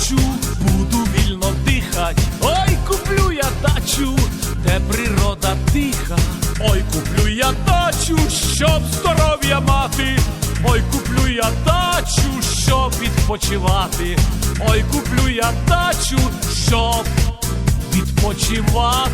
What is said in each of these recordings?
дачу, буду вільно дихать. Ой, куплю я дачу, де природа тиха. Ой, куплю я дачу, щоб здоров'я мати. Ой, куплю я дачу, щоб відпочивати. Ой, куплю я дачу, щоб відпочивати.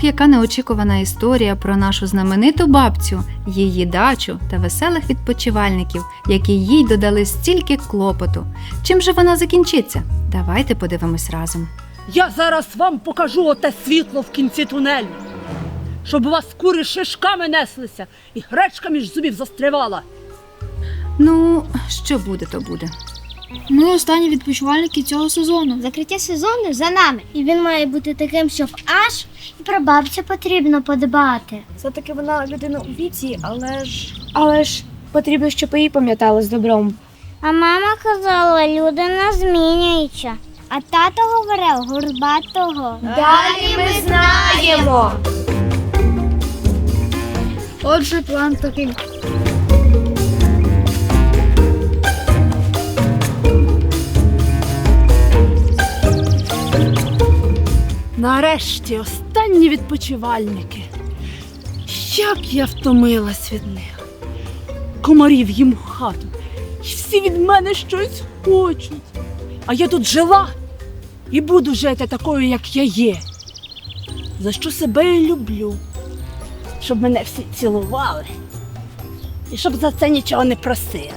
Ох, яка неочікувана історія про нашу знамениту бабцю, її дачу та веселих відпочивальників, які їй додали стільки клопоту. Чим же вона закінчиться? Давайте подивимось разом. Я зараз вам покажу оте світло в кінці тунелю. Щоб у вас кури шишками неслися і гречка між зубів застрявала. Ну, що буде, то буде. Ми останні відпочивальники цього сезону. Закриття сезону за нами, і він має бути таким, щоб аж і про бабцю потрібно подбати. Все-таки вона людина у віці, але ж. Але ж потрібно, щоб її пам'ятали з добром. А мама казала, люди не змінюються. А тато говорив горбатого. Далі ми знаємо. Отже, план такий. Нарешті останні відпочивальники. Як я втомилась від них. Комарів їм хату. І всі від мене щось хочуть. А я тут жила і буду жити такою, як я є. За що себе і люблю. Щоб мене всі цілували. І щоб за це нічого не просили.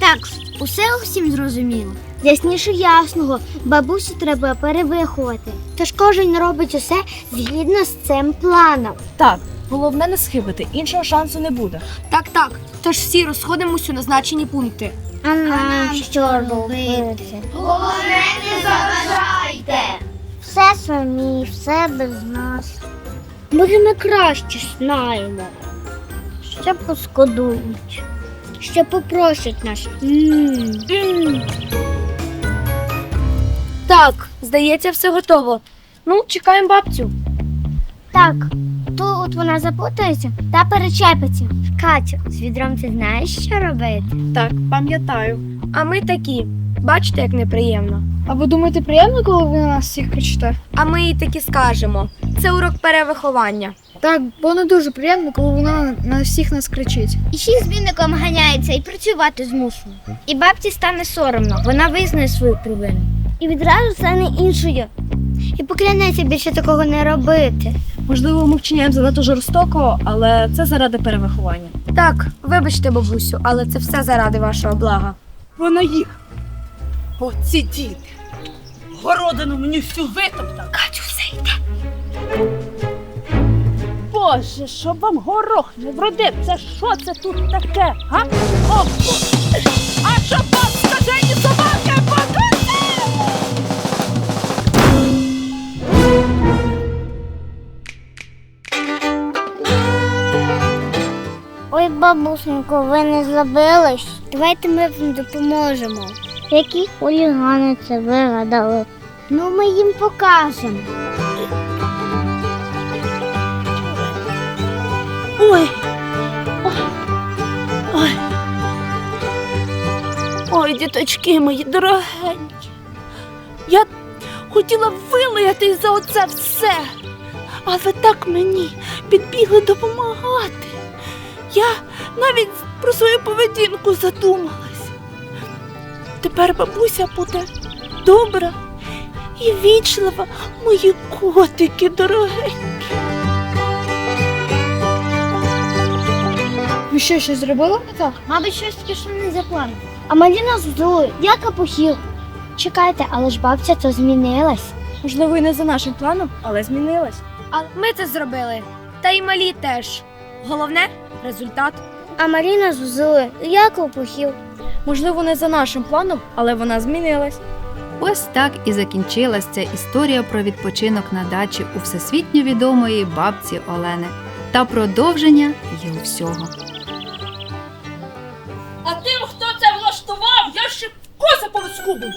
Так, усе усім зрозуміло. Ясніше ясного, бабусю треба перевиховати. Тож кожен робить усе згідно з цим планом. Так, головне не схибити, іншого шансу не буде. Так, так. Тож всі розходимось у назначені пункти. А нам що робити? Головне не заважайте! Все самі, все без нас. Ми краще знаємо. Ще поскодують, ще попросять нас. М. Так, здається, все готово. Ну, чекаємо бабцю. Так, тут вона запутається та перечепиться. Катю, з відром ти знаєш, що робити? Так, пам'ятаю. А ми такі. Бачите, як неприємно. А ви думаєте, приємно, коли ви на нас всіх кричите? А ми їй таки скажемо. Це урок перевиховання. Так, бо не дуже приємно, коли вона на всіх нас кричить. І ще з віником ганяється і працювати змушує. І бабці стане соромно, вона визнає свою провину. І відразу стане іншою. І поклянеться більше такого не робити. Можливо, ми вчиняємо занадто жорстоко, але це заради перевиховання. Так, вибачте, бабусю, але це все заради вашого блага. Вона їх. Оці діти. Городину мені всю витоптав. Катю, все йде. Боже, щоб вам горох не вродив. Це що це тут таке? Га? О, Боже! а щоб Ой, бабусенько, ви не забились? Давайте ми вам допоможемо. Які хулігани це вигадали? Ну, ми їм покажемо. Ой. Ой. Ой. Діточки мої дорогенькі. Я хотіла вилаятись за оце все. А ви так мені підбігли допомагати. Я навіть про свою поведінку задумалась. Тепер бабуся буде добра і вічлива, мої котики дорогенькі. Ви що, щось зробили не так? Мабуть, щось пішло не за планом. А мені нас здули, я капухіл. Чекайте, але ж бабця то змінилась. Можливо, і не за нашим планом, але змінилась. А ми це зробили. Та й малі теж. Головне результат. А Маріна зузили, Яков похів. Можливо, не за нашим планом, але вона змінилась. Ось так і закінчилась ця історія про відпочинок на дачі у всесвітньо відомої бабці Олени. Та продовження є у всього. А тим, хто це влаштував, я ще коса повискубив.